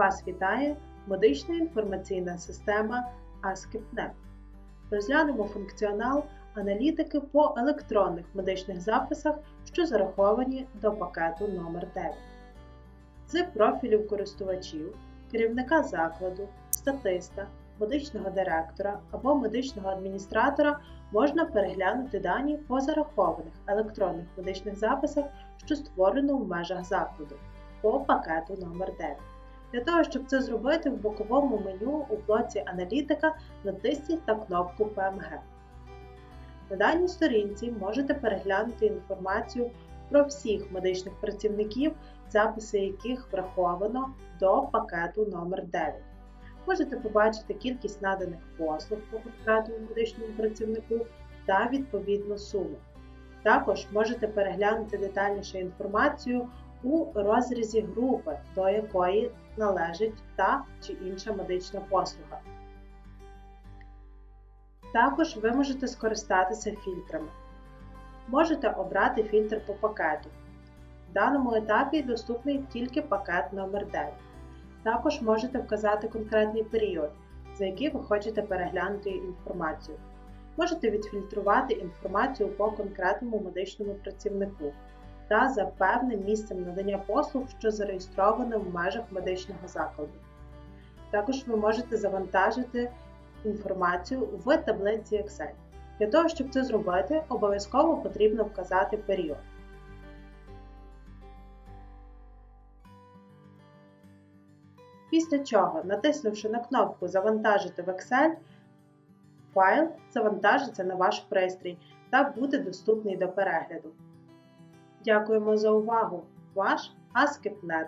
Вас вітає медична інформаційна система ASCII.NET. Розглянемо функціонал аналітики по електронних медичних записах, що зараховані до пакету номер 9 З профілів користувачів, керівника закладу, статиста, медичного директора або медичного адміністратора можна переглянути дані по зарахованих електронних медичних записах, що створено в межах закладу по пакету номер 9 Для того, щоб це зробити, в боковому меню у блоці Аналітика натисніть на кнопку PMG. На даній сторінці можете переглянути інформацію про всіх медичних працівників, записи яких враховано до пакету номер 9 Можете побачити кількість наданих послуг по конкретному медичному працівнику та відповідну суму. Також можете переглянути детальніше інформацію у розрізі групи, до якої належить та чи інша медична послуга. Також ви можете скористатися фільтрами. Можете обрати фільтр по пакету. В даному етапі доступний тільки пакет номер 9 Також можете вказати конкретний період, за який ви хочете переглянути інформацію. Можете відфільтрувати інформацію по конкретному медичному працівнику та за певним місцем надання послуг, що зареєстроване в межах медичного закладу. Також ви можете завантажити інформацію в таблиці Excel. Для того, щоб це зробити, обов'язково потрібно вказати період. Після чого, натиснувши на кнопку Завантажити в Excel, файл завантажиться на ваш пристрій та буде доступний до перегляду. Дякуємо за увагу! Ваш AskipNet